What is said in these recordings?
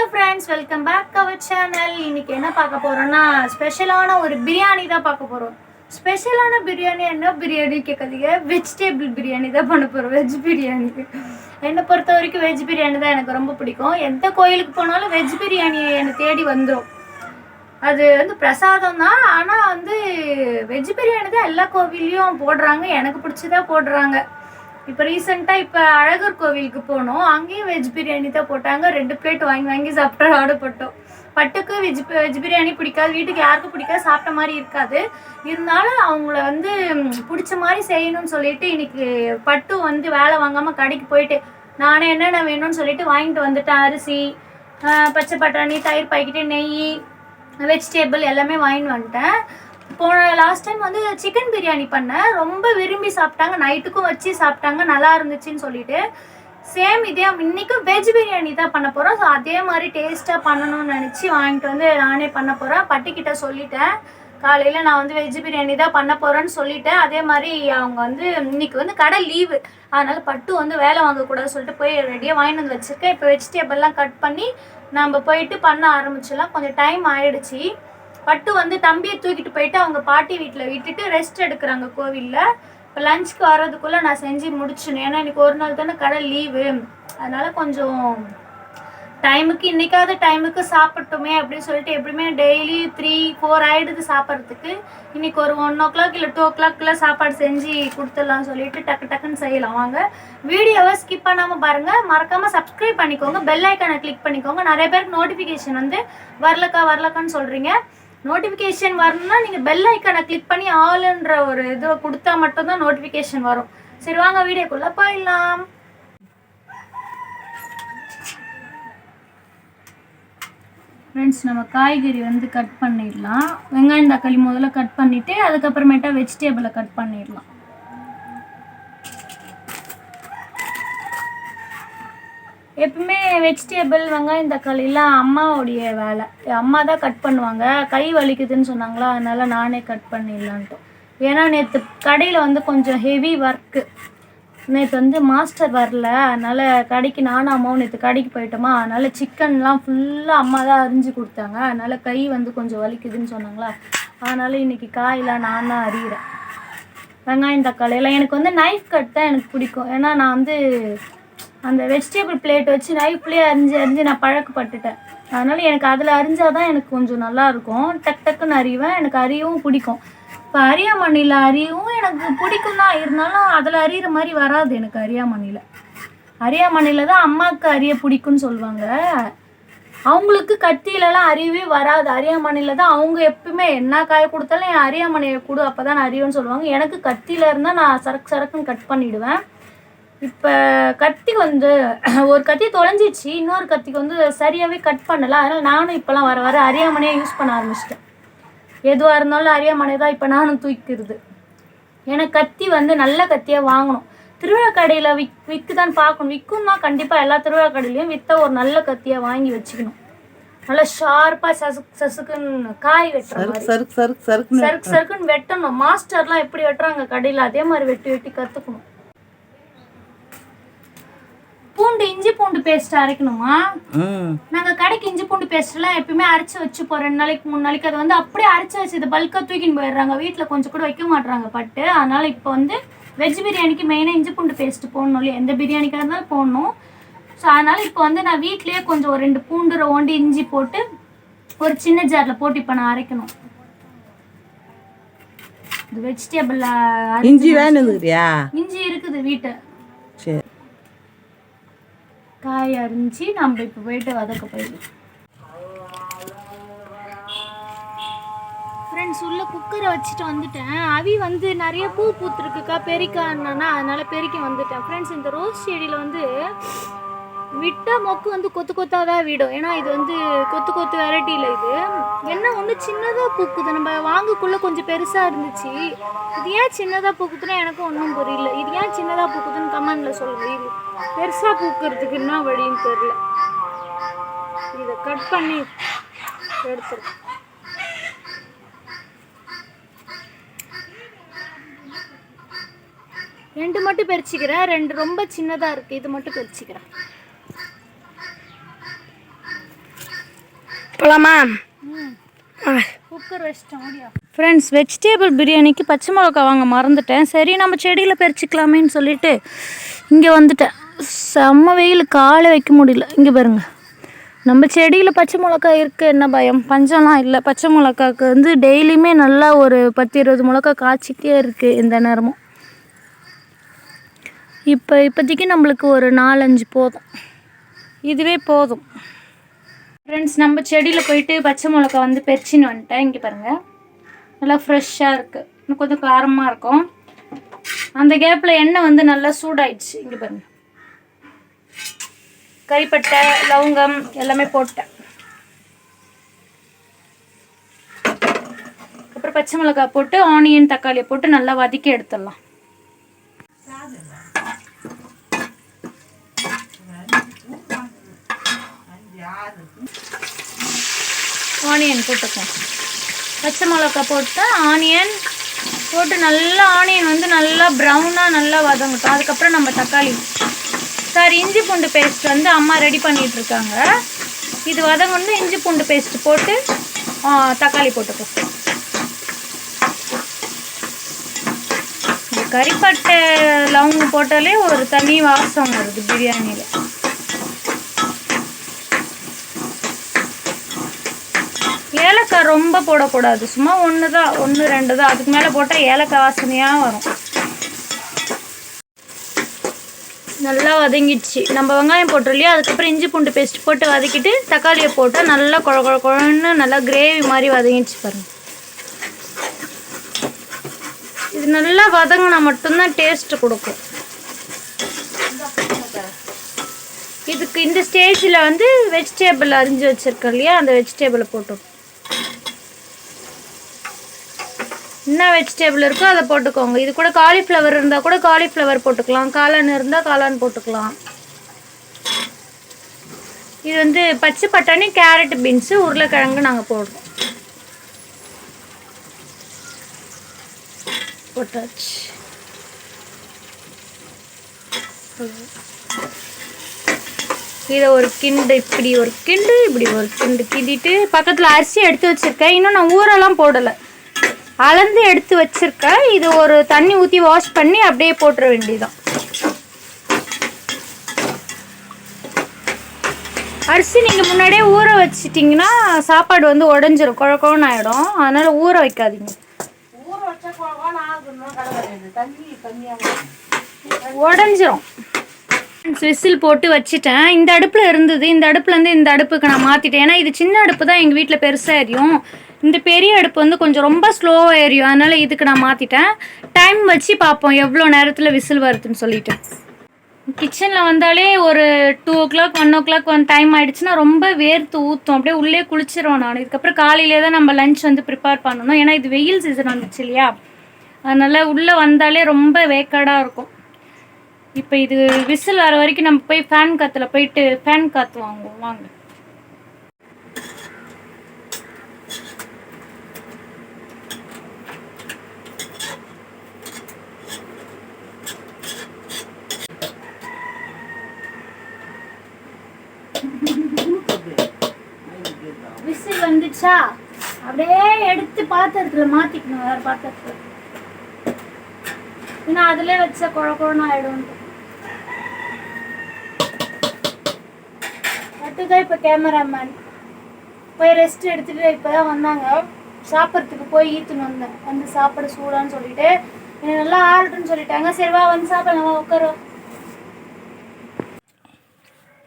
Hello friends welcome back our channel இன்னைக்கு என்ன பார்க்க போகிறோம்னா ஸ்பெஷலான ஒரு பிரியாணி தான் பார்க்க போகிறோம் ஸ்பெஷலான பிரியாணி என்ன? பிரியாணி கேட்காதீங்க. வெஜிடேபிள் பிரியாணி தான் பண்ண போகிறோம் வெஜ் பிரியாணி என்னை பொறுத்த வரைக்கும் வெஜ் பிரியாணி தான் எனக்கு ரொம்ப பிடிக்கும். எந்த கோயிலுக்கு போனாலும் வெஜ் பிரியாணி என்னை தேடி வந்துடும் அது வந்து பிரசாதம் தான். ஆனால் வந்து வெஜ் பிரியாணி தான் எல்லா கோவில்லையும் போடுறாங்க. எனக்கு பிடிச்சதா போடுறாங்க. இப்போ ரீசெண்டாக இப்போ அழகர் கோவிலுக்கு போனோம். அங்கேயும் வெஜ் பிரியாணி தான் போட்டாங்க. ரெண்டு பிளேட் வாங்கி வாங்கி சாப்பிட்டு ஆர்டர் போட்டோம் பட்டுக்கு வெஜ் வெஜ் பிரியாணி பிடிக்காது. வீட்டுக்கு யாருக்கும் பிடிக்காது. சாப்பிட்ட மாதிரி இருக்காது. இருந்தாலும் அவங்கள வந்து பிடிச்ச மாதிரி செய்யணும்னு சொல்லிட்டு இன்னைக்கு பட்டு வந்து வேலை வாங்காமல் கடைக்கு போயிட்டு நானே என்னென்ன வேணும்னு சொல்லிட்டு வாங்கிட்டு வந்துட்டேன். அரிசி பச்சை பட்டாணி தயிர் பாக்கெட்டு நெய் வெஜிடேபிள் எல்லாமே வாங்கிட்டு வந்துட்டேன். போன லாஸ்ட் டைம் வந்து சிக்கன் பிரியாணி பண்ணேன் ரொம்ப விரும்பி சாப்பிட்டாங்க. நைட்டுக்கும் வச்சு சாப்பிட்டாங்க. நல்லா இருந்துச்சுன்னு சொல்லிட்டு. சேம் இதே இன்னைக்கும் வெஜ் பிரியாணி தான் பண்ண போகிறோம் ஸோ அதே மாதிரி டேஸ்ட்டாக பண்ணணும்னு நினச்சி வாங்கிட்டு வந்து நானே பண்ண போகிறேன் பட்டிக்கிட்ட சொல்லிட்டேன். காலையில் நான் வந்து வெஜ் பிரியாணி தான் பண்ண போகிறேன்னு சொல்லிட்டேன். அதே மாதிரி அவங்க வந்து இன்னைக்கு வந்து கடை லீவு அதனால் பட்டு வந்து வேலை வாங்கக்கூடாதுன்னு சொல்லிட்டு போய் ரெடியாக வாங்கிட்டு வந்து வச்சுருக்கேன். இப்போ வெஜிடேபிள்லாம் கட் பண்ணி நம்ம போயிட்டு பண்ண ஆரம்பிச்சிடலாம். கொஞ்சம் டைம் ஆயிடுச்சு. பட்டு வந்து தம்பியை தூக்கிட்டு போயிட்டு அவங்க பாட்டி வீட்டில் விட்டுட்டு ரெஸ்ட் எடுக்கிறாங்க கோவிலில். இப்போ லஞ்சுக்கு வர்றதுக்குள்ளே நான் செஞ்சு முடிச்சிடணும். ஏன்னா இன்றைக்கி ஒரு நாள் தானே கடை லீவு அதனால் கொஞ்சம் டைமுக்கு இன்றைக்காவது டைமுக்கு சாப்பிட்டோமே அப்படின்னு சொல்லிட்டு எப்படியுமே டெய்லி த்ரீ ஃபோர் ஆகிடுது சாப்பிட்றதுக்கு. இன்றைக்கி ஒரு ஒன் ஓ கிளாக் இல்லை டூ ஓ கிளாக்குள்ளே சாப்பாடு செஞ்சு கொடுத்துடலாம் சொல்லிட்டு டக்கு டக்குன்னு செய்யலாம். வாங்க. வீடியோவை ஸ்கிப் பண்ணாமல் பாருங்கள் மறக்காமல் சப்ஸ்கிரைப் பண்ணிக்கோங்க. பெல் ஐக்கானை கிளிக் பண்ணிக்கோங்க. நிறைய பேருக்கு நோட்டிஃபிகேஷன் வந்து வரலக்கா வரலக்கான்னு சொல்கிறீங்க நோட்டிஃபிகேஷன் வரணும்னா நீங்கள் பெல் ஐக்கானை கிளிக் பண்ணி ஆளுன்ற ஒரு இதை கொடுத்தா மட்டும்தான் நோட்டிஃபிகேஷன் வரும். சரி வாங்க வீடியோக்குள்ளே போயிடலாம். ஃப்ரெண்ட்ஸ் நம்ம காய்கறி வந்து கட் பண்ணிடலாம். வெங்காயம் தக்காளி முதல்ல கட் பண்ணிவிட்டு அதுக்கப்புறமேட்டா வெஜிடேபிளை கட் பண்ணிடலாம். எப்பவுமே வெஜிடேபிள் வெங்காயம் தக்காளிலாம் அம்மாவுடைய வேலை. அம்மா தான் கட் பண்ணுவாங்க. கை வலிக்குதுன்னு சொன்னாங்களா? அதனால நானே கட் பண்ணிடலான்ட்டு ஏன்னா நேற்று கடையில் வந்து கொஞ்சம் ஹெவி ஒர்க்கு நேற்று வந்து மாஸ்டர் வரல. அதனால் கடைக்கு நானும் அம்மாவும் நேற்று கடைக்கு போயிட்டோமா? அதனால் சிக்கன்லாம் ஃபுல்லாக அம்மா தான் அரிஞ்சு கொடுத்தாங்க. அதனால் கை வந்து கொஞ்சம் வலிக்குதுன்னு சொன்னாங்களா? அதனால் இன்னைக்கு காயெல்லாம் நான் தான் அறிகிறேன் வெங்காயம் தக்காளி எல்லாம் எனக்கு வந்து நைஃப் கட் தான் எனக்கு பிடிக்கும். ஏன்னா நான் வந்து அந்த வெஜிடபிள் பிளேட் வச்சு நைஃப்லேயே அரிஞ்சு அரிஞ்சு நான் பழக்கப்பட்டுட்டேன். அதனால் எனக்கு அதில் அரிஞ்சால் தான் எனக்கு கொஞ்சம் நல்லாயிருக்கும். டக் டக்குன்னு அறிவேன் எனக்கு அறியவும் பிடிக்கும். இப்போ அரியாமணியில் அறியவும் எனக்கு பிடிக்கும் தான். இருந்தாலும் அதில் அறியிற மாதிரி வராது எனக்கு அரியாமணியில் அரியாமணியில் தான் அம்மாவுக்கு அறிய பிடிக்கும்னு சொல்லுவாங்க. அவங்களுக்கு கத்தியிலலாம் அறிவே வராது. அரியாமணியில் தான் அவங்க எப்பவுமே என்ன காய கொடுத்தாலும் என் அரியாமணியை கொடு அப்போ தான் அறியும்னு சொல்லுவாங்க. எனக்கு கத்தியில் இருந்தால் நான் சரக்கு சரக்குன்னு கட் பண்ணிவிடுவேன் இப்போ கத்தி வந்து ஒரு கத்தி தொலைஞ்சிச்சு இன்னொரு கத்திக்கு வந்து சரியாகவே கட் பண்ணல. அதனால் நானும் இப்போலாம் வர வர அரியாமனையே யூஸ் பண்ண ஆரம்பிச்சிட்டேன். எதுவாக இருந்தாலும் அரியாமனை தான் இப்போ நானும் தூக்கிக்கிறது. எனக்கு கத்தி வந்து நல்ல கத்தியாக வாங்கணும். திருவிழா கடையில் விக் விற்குதான்னு பார்க்கணும். விற்கும்னா கண்டிப்பாக எல்லா திருவிழா கடையிலையும் விற்ற ஒரு நல்ல கத்தியாக வாங்கி வச்சுக்கணும். நல்லா ஷார்ப்பாக சசுக்கு சசுக்குன்னு காய் வெட்டுற மாதிரி. சருக்கு சருக்கு சருக்கு சருக்கு சருக்குன்னு வெட்டணும். மாஸ்டர்லாம் எப்படி வெட்டுறாங்க கடையில் அதே மாதிரி வெட்டி வெட்டி கற்றுக்கணும் பூண்டு இஞ்சி பூண்டு பேஸ்ட் அரைக்கணுமா? ம். நாங்கள் கடைக்கு இஞ்சி பூண்டு பேஸ்ட்லாம் எப்பயுமே அரைச்சி வச்சுப்போம் ரெண்டு நாளைக்கு மூணு நாளைக்கு அதை வந்து அப்படியே அரைச்சி வச்சு இதை பல்காக தூக்கின்னு போயிடுறாங்க. வீட்டில் கொஞ்சம் கூட வைக்க மாட்றாங்க பட்டு. அதனால இப்போ வந்து வெஜ் பிரியாணிக்கு மெயினாக இஞ்சி பூண்டு பேஸ்ட் போடணும். இல்லையா? எந்த பிரியாணிக்காக இருந்தாலும் போடணும். ஸோ அதனால இப்போ வந்து நான் வீட்லேயே கொஞ்சம் ஒரு ரெண்டு பூண்டு ஓண்டி இஞ்சி போட்டு ஒரு சின்ன ஜாரில் போட்டு இப்போ நான் அரைக்கணும். வெஜிடபிள் இஞ்சி வேணுங்கிறியா? இஞ்சி இருக்குது வீட்டை காய் அரிஞ்சு நம்ம இப்போ போயிட்டு வதக்க போயிடலாம் ஃப்ரெண்ட்ஸ் உள்ள குக்கரை வச்சுட்டு வந்துட்டேன். அவி வந்து நிறைய பூ பூத்துருக்குக்கா பெரிக்கான்னா அதனால பெருக்கி வந்துட்டேன். ஃப்ரெண்ட்ஸ் இந்த ரோஸ் செடியில் வந்து விட்டால் மொக்கு வந்து கொத்து கொத்தாக தான் விடும். ஏன்னா இது வந்து கொத்து கொத்து வெரைட்டியில் இது. என்ன ஒன்று சின்னதாக பூக்குது? நம்ம வாங்கக்குள்ளே கொஞ்சம் பெருசாக இருந்துச்சு. இது ஏன் சின்னதாக பூக்குதுன்னா எனக்கும் ஒன்றும் புரியல. இது ஏன் சின்னதாக பூக்குதுன்னு கமெண்டில் சொல்லுங்க இது பெருசாக பூக்கிறதுக்கு என்ன வழின்னு தெரியல. இதை கட் பண்ணி எடுத்துருக்கேன் ரெண்டு மட்டும் பறிச்சுக்கிறேன் ரெண்டு ரொம்ப சின்னதாக இருக்குது இது மட்டும் பறிச்சுக்கிறேன் போகலாமா ஃப்ரெண்ட்ஸ் வெஜிடேபிள் பிரியாணிக்கு பச்சை மிளகா வாங்க மறந்துட்டேன். சரி நம்ம செடியில் பறிச்சிக்கலாமேன்னு சொல்லிட்டு இங்கே வந்துட்டேன். செம்ம வெயில் காலை வைக்க முடியல. இங்கே பாருங்க. நம்ம செடியில் பச்சை மிளகா இருக்குது என்ன பயம்? பஞ்சம்லாம் இல்லை. பச்சை மிளகாக்கு வந்து டெய்லியுமே நல்லா ஒரு பத்து இருபது மிளகா காய்ச்சிட்டே இருக்குது இந்த நேரமும். இப்போ இப்போதைக்கு நம்மளுக்கு ஒரு நாலஞ்சு போதும். இதுவே போதும். ஃப்ரெண்ட்ஸ் நம்ம செடியில் போயிட்டு பச்சை மிளகா வந்து பெருச்சின்னு வந்துட்டேன். இங்கே பாருங்கள் நல்லா ஃப்ரெஷ்ஷாக இருக்குது இன்னும் கொஞ்சம் காரமாக இருக்கும். அந்த கேப்பில் எண்ணெய் வந்து நல்லா சூடாயிடுச்சு. இங்கே பாருங்க. கைப்பட்டை லவங்கம் எல்லாமே போட்டேன். அப்புறம் பச்சை மிளகாய் போட்டு ஆனியன் தக்காளியை போட்டு நல்லா வதக்கி எடுத்துடலாம். ஆனியன் போட்டுக்கோம் பச்சை மிளகா போட்டு ஆனியன் போட்டு நல்லா ஆனியன் வந்து நல்லா ப்ரௌனாக நல்லா வதங்கட்டும். அதுக்கப்புறம் நம்ம தக்காளி. சார் இஞ்சி பூண்டு பேஸ்ட் வந்து அம்மா ரெடி பண்ணிகிட்ருக்காங்க இருக்காங்க இது வதங்கணும் இஞ்சி பூண்டு பேஸ்ட் போட்டு தக்காளி போட்டுக்கோ. இந்த கறிப்பட்டை லவங்கம் போட்டாலே ஒரு தனி வாசம் வருது பிரியாணியில். ஏலக்காய் ரொம்ப போடக்கூடாது. சும்மா ஒன்று தான் ஒன்று ரெண்டு தான் அதுக்கு மேலே போட்டால் ஏலக்காய் வாசனையாக வரும். நல்லா வதங்கிடுச்சு. நம்ம வெங்காயம் போட்டோம் இல்லையா? அதுக்கப்புறம் இஞ்சி பூண்டு பேஸ்ட் போட்டு வதக்கிட்டு தக்காளியை போட்டால் நல்லா குழ குழ குழன்னு நல்லா கிரேவி மாதிரி வதங்கிடுச்சு பாருங்கள் இது நல்லா வதங்கினா மட்டும்தான் டேஸ்ட் கொடுக்கும். இதுக்கு இந்த ஸ்டேஜில் வந்து வெஜிடேபிள் அரிஞ்சு வச்சுருக்கோம் இல்லையா? அந்த வெஜிடேபிளை போட்டோம். என்ன வெஜிடேபிள் இருக்கோ அதை போட்டுக்கோங்க. இது கூட காலிஃப்ளவர் இருந்தால் கூட காலிஃப்ளவர் போட்டுக்கலாம். காளான் இருந்தால் காளான் போட்டுக்கலாம். இது வந்து பச்சை பட்டாணி கேரட் பீன்ஸு உருளைக்கிழங்கு நாங்கள் போடுறோம். போட்டாச்சு. இதை ஒரு கிண்டு இப்படி ஒரு கிண்டு இப்படி ஒரு கிண்டு கிண்டிட்டு பக்கத்தில் அரிசி எடுத்து வச்சுருக்கேன். இன்னும் நான் ஊரெல்லாம் போடலை. அளந்து எடுத்து வச்சிருக்கேன் இது ஒரு தண்ணி ஊற்றி வாஷ் பண்ணி அப்படியே போட்டுற வேண்டியதுதான். அரிசி நீங்கள் முன்னாடியே ஊற வச்சிட்டிங்கன்னா சாப்பாடு வந்து உடஞ்சிரும் குழ குழன்னு ஆகிடும் அதனால் ஊற வைக்காதீங்க. உடஞ்சிரும். விசில் போட்டு வச்சுட்டேன். இந்த அடுப்பில் இருந்தது இந்த அடுப்புலேருந்து இந்த அடுப்புக்கு நான் மாற்றிட்டேன் ஏன்னா இது சின்ன அடுப்பு தான் எங்கள் வீட்டில் பெருசாக எரியும். இந்த பெரிய அடுப்பு வந்து கொஞ்சம் ரொம்ப ஸ்லோவாக எரியும் அதனால் இதுக்கு நான் மாற்றிட்டேன் டைம் வச்சு பார்ப்போம். எவ்வளோ நேரத்தில் விசில் வருதுன்னு சொல்லிட்டு. கிச்சனில் வந்தாலே ஒரு two o'clock one o'clock வந்து டைம் ஆகிடுச்சுன்னா ரொம்ப வேர்த்து ஊற்றும் அப்படியே உள்ளே குளிச்சிருவோம் நான். இதுக்கப்புறம் காலையிலே தான் நம்ம லஞ்ச் வந்து ப்ரிப்பேர் பண்ணணும். ஏன்னா இது வெயில் சீசன் வந்துச்சு இல்லையா? அதனால் உள்ளே வந்தாலே ரொம்ப வேக்காடாக இருக்கும். இப்போ இது விசில் வர வரைக்கும் நம்ம போய் ஃபேன் காற்றுல போயிட்டு ஃபேன் காற்று வாங்குவோம். வாங்க. விசில் அப்படியே எடுத்து பாத்திரத்துல மாத்திக்கணும் வேற பாத்திரத்துல. ஏன்னா அதுலயே வச்ச குழ குழன்னு ஆயிடும் மட்டும்தான் இப்போ கேமராமேன் போய் ரெஸ்ட் எடுத்துட்டு இப்பதான் வந்தாங்க. சாப்பிட்றதுக்கு போய் ஈத்துன்னு வந்தேன். வந்து சாப்பிட சூடான்னு சொல்லிட்டு. எனக்கு நல்லா ஆர்டர்னு சொல்லிட்டாங்க. சரி வா வந்து சாப்பிடலாம். வா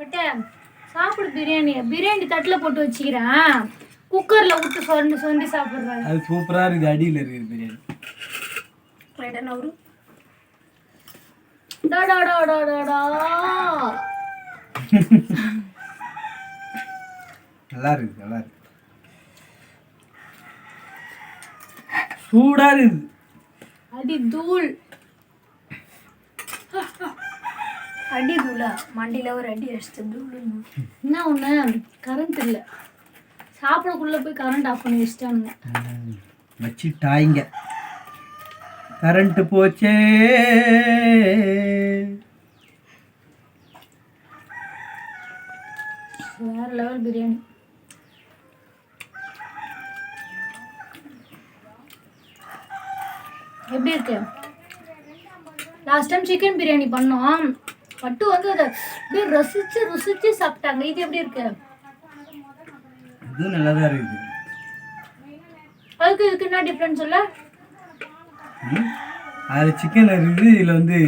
விட்டேன். சாப்பிடு பிரியாணி பிரியாணி தட்டில் போட்டு வச்சுக்கிறேன். குக்கரில் விட்டு சொரண்டி சொரண்டி சாப்பிட்றாங்க. அது சூப்பரா இருக்குது அடியில் இருக்குது பிரியாணி. நல்லா இருக்குது நல்லா இருக்கு. சூடா இருக்குது அடி தூள். அடி தூளா? மண்டியில் ஒரு அடி அடிச்ச தூள் என்ன ஒன்று கரண்ட் இல்லை. சாப்பிடக்குள்ளே போய் கரண்ட் ஆஃப் பண்ணி வச்சுட்டானுங்க. வச்சுட்டாய்ங்க. கரண்ட்டு போச்சே. வேற லெவல் பிரியாணி. எப்படி இருக்கு? லாஸ்ட் டைம் சிக்கன் பிரியாணி பண்ணோம். பட்டு வந்து அதை அப்படியே ரசிச்சு ருசிச்சு சாப்பிட்டாங்க. இது எப்படி இருக்கு? இதுவும் நல்லா தான் இருக்குது. அதுக்கு இதுக்கு என்ன டிஃப்ரென்ஸ் சொல்ல? ம்? அதில் சிக்கன் இருக்குது இதில் வந்து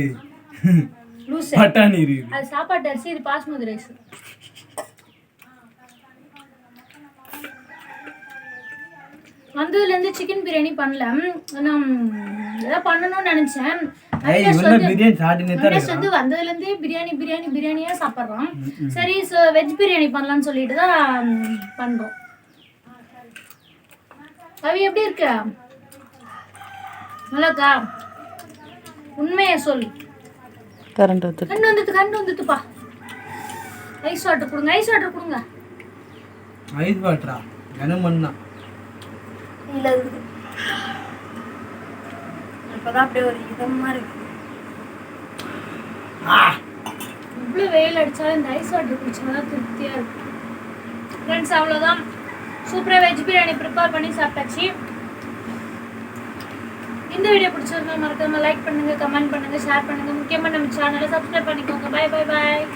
லூஸ் பட்டாணி இருக்குது. அது சாப்பாட்டு அரிசி இது பாஸ்மதி ரைஸ் வந்ததுலேருந்து சிக்கன் பிரியாணி பண்ணல. நான் ஏதாவது பண்ணணும்னு நினச்சேன். இவன் பிரியாணி பிரியாணி பிரியாணி பிரியாணியாக சாப்பிட்றோம் சரி வெஜ் பிரியாணி பண்ணலாம்னு சொல்லிட்டு தான் பண்ணுறோம் அவி எப்படி இருக்க? நல்லாக்கா உண்மையை சொல் கரண்ட் வந்து வந்துட்டு கண்டு வந்துட்டுப்பா ஐஸ் வாட்டர் கொடுங்க ஐஸ் வாட்டர் கொடுங்க. ஐஸ் வாட்டரா இல்லை இப்போதான் அப்படியே ஒரு இதமாக இருக்கு. இவ்வளோ வெயில் அடித்தாலும் இந்த ஐஸ் வாட்டர் குடிச்சாதான் திருப்தியாக இருக்கும். ஃப்ரெண்ட்ஸ் அவ்வளோதான் சூப்பராக வெஜ் பிரியாணி ப்ரிப்பேர் பண்ணி சாப்பிட்டாச்சு. இந்த வீடியோ பிடிச்சிருந்தா மறக்காம லைக் பண்ணுங்க கமெண்ட் பண்ணுங்க ஷேர் பண்ணுங்க. முக்கியமாக நம்ம சேனலை சப்ஸ்கிரைப் பண்ணிக்கோங்க. By bye bye